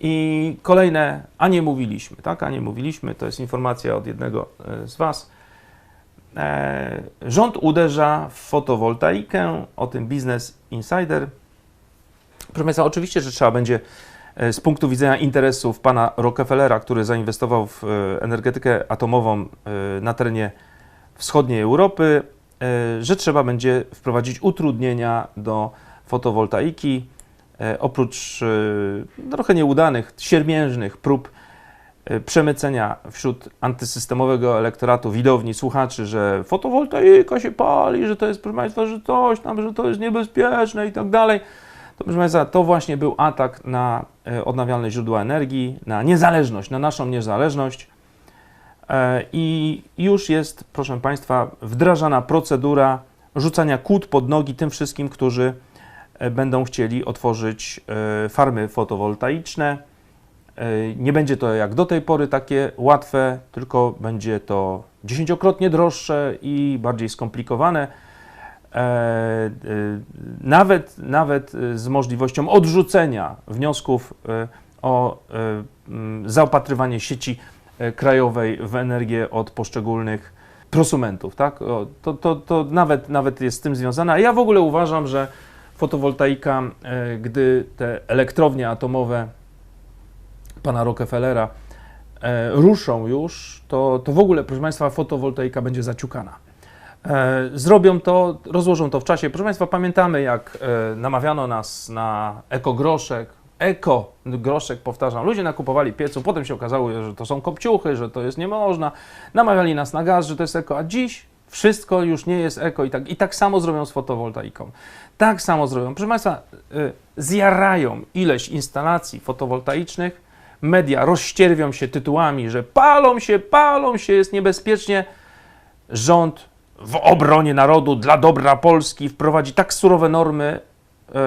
I kolejne, a nie mówiliśmy, tak? A nie mówiliśmy, to jest informacja od jednego e, z Was. E, rząd uderza w fotowoltaikę, o tym Business Insider. Proszę Państwa, oczywiście, że trzeba będzie e, z punktu widzenia interesów pana Rockefellera, który zainwestował w energetykę atomową na terenie wschodniej Europy, że trzeba będzie wprowadzić utrudnienia do fotowoltaiki. E, Oprócz e, trochę nieudanych, siermiężnych prób e, przemycenia wśród antysystemowego elektoratu, widowni, słuchaczy, że fotowoltaika się pali, że to jest, proszę Państwa, że coś tam, że to jest niebezpieczne i tak dalej. To, proszę Państwa, to właśnie był atak na odnawialne źródła energii, na niezależność, na naszą niezależność. I już jest, proszę Państwa, wdrażana procedura rzucania kłód pod nogi tym wszystkim, którzy będą chcieli otworzyć e, farmy fotowoltaiczne. E, Nie będzie to jak do tej pory takie łatwe, tylko będzie to dziesięciokrotnie droższe i bardziej skomplikowane. E, e, Nawet, nawet e, z możliwością odrzucenia wniosków e, o e, zaopatrywanie sieci e, krajowej w energię od poszczególnych prosumentów. Tak? To, to, to nawet, nawet jest z tym związane. A ja w ogóle uważam, że fotowoltaika, e, gdy te elektrownie atomowe pana Rockefellera e, ruszą już, to, to w ogóle, proszę Państwa, fotowoltaika będzie zaciukana. E, Zrobią to, rozłożą to w czasie. Proszę Państwa, pamiętamy, jak namawiano nas na ekogroszek. Eko, groszek, powtarzam. Ludzie nakupowali piecu, potem się okazało, że to są kopciuchy, że to jest nie można. Namawiali nas na gaz, że to jest eko, a dziś wszystko już nie jest eko i tak, i tak samo zrobią z fotowoltaiką. Tak samo zrobią. Proszę Państwa, y, zjarają ileś instalacji fotowoltaicznych, media rozścierwią się tytułami, że palą się, palą się, jest niebezpiecznie. Rząd w obronie narodu, dla dobra Polski wprowadzi tak surowe normy, e,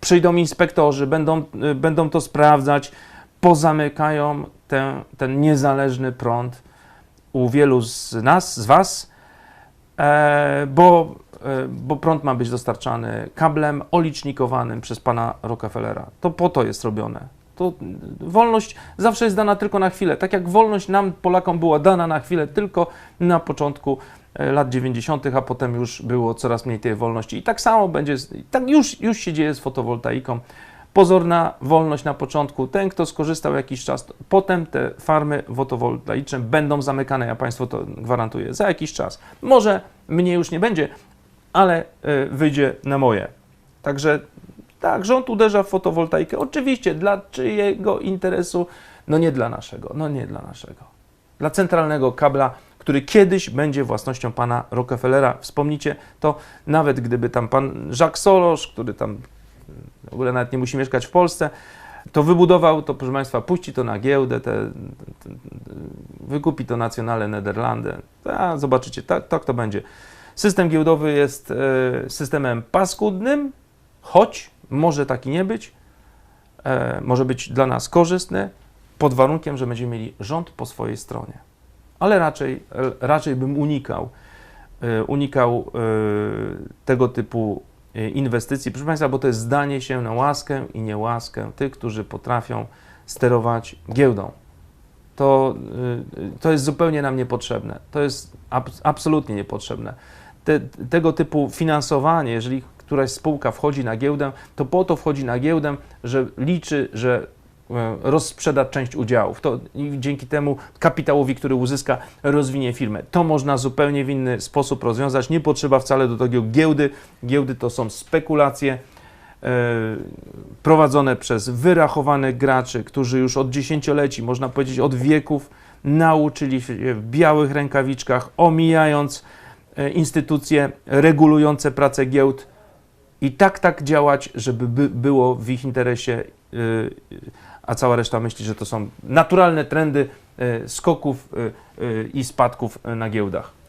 przyjdą inspektorzy, będą, e, będą to sprawdzać, pozamykają ten, ten niezależny prąd u wielu z nas, z Was, bo, e, bo prąd ma być dostarczany kablem olicznikowany przez pana Rockefellera. To po to jest robione. To wolność zawsze jest dana tylko na chwilę. Tak jak wolność nam, Polakom, była dana na chwilę tylko na początku e, lat 90., a potem już było coraz mniej tej wolności. I tak samo będzie, tak już, już się dzieje z fotowoltaiką. Pozorna wolność na początku. Ten, kto skorzystał jakiś czas, potem te farmy fotowoltaiczne będą zamykane. Ja Państwu to gwarantuję. Za jakiś czas. Może mnie już nie będzie, ale y, wyjdzie na moje. Także tak, rząd uderza w fotowoltaikę. Oczywiście, dla czyjego interesu? No nie dla naszego, no nie dla naszego. Dla centralnego kabla, który kiedyś będzie własnością pana Rockefellera. Wspomnicie to, nawet gdyby tam pan Jacques Soros, który tam w ogóle nawet nie musi mieszkać w Polsce, to wybudował, to proszę Państwa, puści to na giełdę, te, te, wykupi to Nationale Nederlande. A, zobaczycie, tak, tak to będzie. System giełdowy jest e, systemem paskudnym, choć może taki nie być, e, może być dla nas korzystny, pod warunkiem, że będziemy mieli rząd po swojej stronie. Ale raczej, e, raczej bym unikał, unikał tego typu inwestycji. Proszę Państwa, bo to jest zdanie się na łaskę i niełaskę tych, którzy potrafią sterować giełdą. To, y, to jest zupełnie nam niepotrzebne. To jest abs- absolutnie niepotrzebne. Te, tego typu finansowanie, jeżeli któraś spółka wchodzi na giełdę, to po to wchodzi na giełdę, że liczy, że e, rozsprzeda część udziałów. To dzięki temu kapitałowi, który uzyska, rozwinie firmę. To można zupełnie w inny sposób rozwiązać. Nie potrzeba wcale do tego giełdy. Giełdy to są spekulacje e, prowadzone przez wyrachowanych graczy, którzy już od dziesięcioleci, można powiedzieć od wieków, nauczyli się w białych rękawiczkach, omijając e, instytucje regulujące pracę giełd i tak, tak działać, żeby by było w ich interesie, a cała reszta myśli, że to są naturalne trendy y, skoków y, y, i spadków y, na giełdach.